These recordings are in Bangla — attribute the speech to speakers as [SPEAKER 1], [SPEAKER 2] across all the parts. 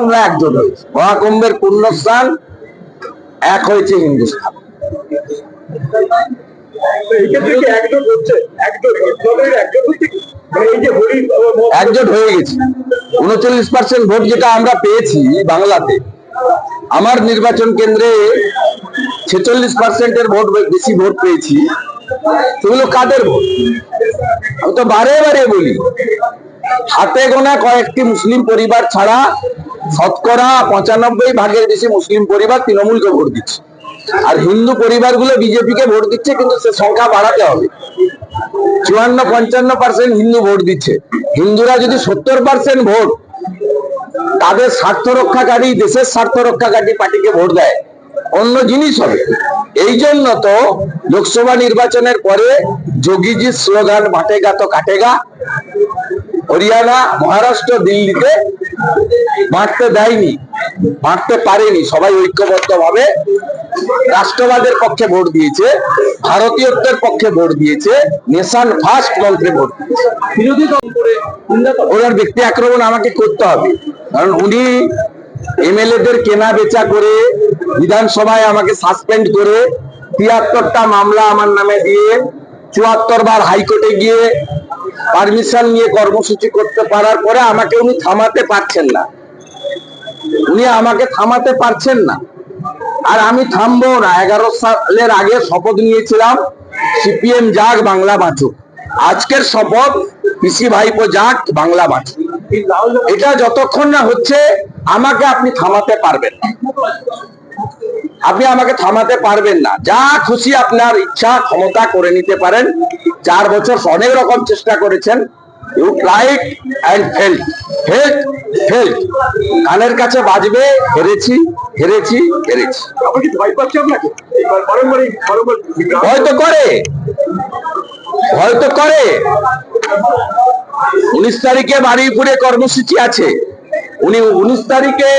[SPEAKER 1] আমরা একজোট হয়েছি। মহাকুম্ভের পুণ্যস্থান এক হয়েছে হিন্দুস্থান?
[SPEAKER 2] মানে
[SPEAKER 1] একজোট হয়ে গেছি। উনচল্লিশ পার্সেন্ট ভোট যেটা আমরা পেয়েছি বাংলাতে আমার নির্বাচন কেন্দ্রে ছেচল্লিশ পার্সেন্টের ভোট বেশি ভোট পেয়েছি। সেগুলো কাদের ভোট? আমি তো বারে বারে বলি হাতে গোনা কয়েকটি মুসলিম পরিবার ছাড়া শতকরা পঁচানব্বই ভাগের বেশি মুসলিম পরিবার তৃণমূলকে ভোট দিচ্ছে। আর হিন্দু পরিবারগুলো বিজেপিকে ভোট দিচ্ছে, কিন্তু সে সংখ্যা বাড়াতে হবে। চুয়ান্ন, পঞ্চান্ন পার্সেন্ট হিন্দু ভোট দিচ্ছে। হিন্দুরা যদি সত্তর পার্সেন্ট ভোট, তাদের স্বার্থ রক্ষাকারী, দেশের স্বার্থ রক্ষাকারী পার্টিকে ভোট দেয়। অন্য জিনিস হবে। এই জন্য তো লোকসভা নির্বাচনের পরে যোগীজির স্লোগান, বাটেগা তো কাটেগা। হরিয়ানা মহারাষ্ট্র দিল্লিতে বাঁটতে দেয়নি বাঁটতে পারেনি সবাই ঐক্যবদ্ধ ভাবে রাষ্ট্রবাদের পক্ষে ভোট দিয়েছে ভারতীয়ত্বের পক্ষে ভোট দিয়েছে নেশন ফার্স্ট মন্ত্রে ভোট দিয়েছে
[SPEAKER 2] বিরোধী দল করে।
[SPEAKER 1] ওনার ব্যক্তি আক্রমণ আমাকে করতে হবে কারণ উনি এমএলএ দের কেনা বেচা করে বিধানসভায় আমাকে সাসপেন্ড করে তিয়াত্তরটা মামলা আমার নামে দিয়ে চুয়াত্তর বার হাইকোর্টে গিয়ে পারমিশন নিয়ে কর্মসূচি করতে পারার পরে আমাকে উনি থামাতে পারছেন না। উনি আমাকে থামাতে পারছেন না। আর আমি থামবো না। এগারো সালের আগে শপথ নিয়েছিলাম, সিপিএম যাক, বাংলা বাঁচুক। আজকের শপথ পিসি ভাইপো যাক, বাংলা বাঁচুক। এটা যতক্ষণ না হচ্ছে, আমাকে আপনি থামাতে পারবেন আপনি আমাকে থামাতে পারবেন না। যা খুশি আপনার ইচ্ছা ক্ষমতা করে নিতে পারেন। চার বছর অনেক রকম চেষ্টা করেছেন। You tried and fail fail fail কানের কাছে বাজবে হেরেছি হেরেছি হেরেছি। হয়তো করে। হয়তো করে। উনিশ তারিখে বারুইপুরে কর্মসূচি আছে। উনি উনিশ তারিখে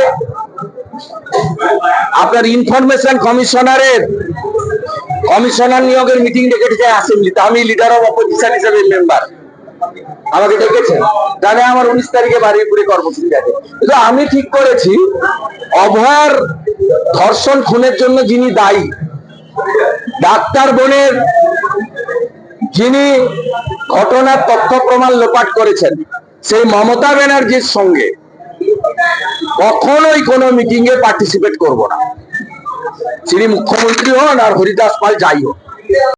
[SPEAKER 1] আপনার ইনফরমেশন কমিশনারের, কমিশনার নিয়োগের মিটিং ডেকেছে অ্যাসেম্বলিতে আমি লিডার অফ অপোজিশন হিসেবে মেম্বার আমাকে ডেকেছেন। জানে আমার উনিশ তারিখে বারুইপুরে কর্মসূচি আছে। কিন্তু আমি ঠিক করেছি, অভয়ার ধর্ষণ খুনের জন্য যিনি দায়ী, ডাক্তার বোনের যিনি ঘটনার তথ্য প্রমাণ লোপাট করেছেন, সেই মমতা ব্যানার্জির সঙ্গে কখনোই কোনো মিটিং এ পার্টিসিপেট করব না। তিনি মুখ্যমন্ত্রী হন আর হরিদাস পাল যাই হোক।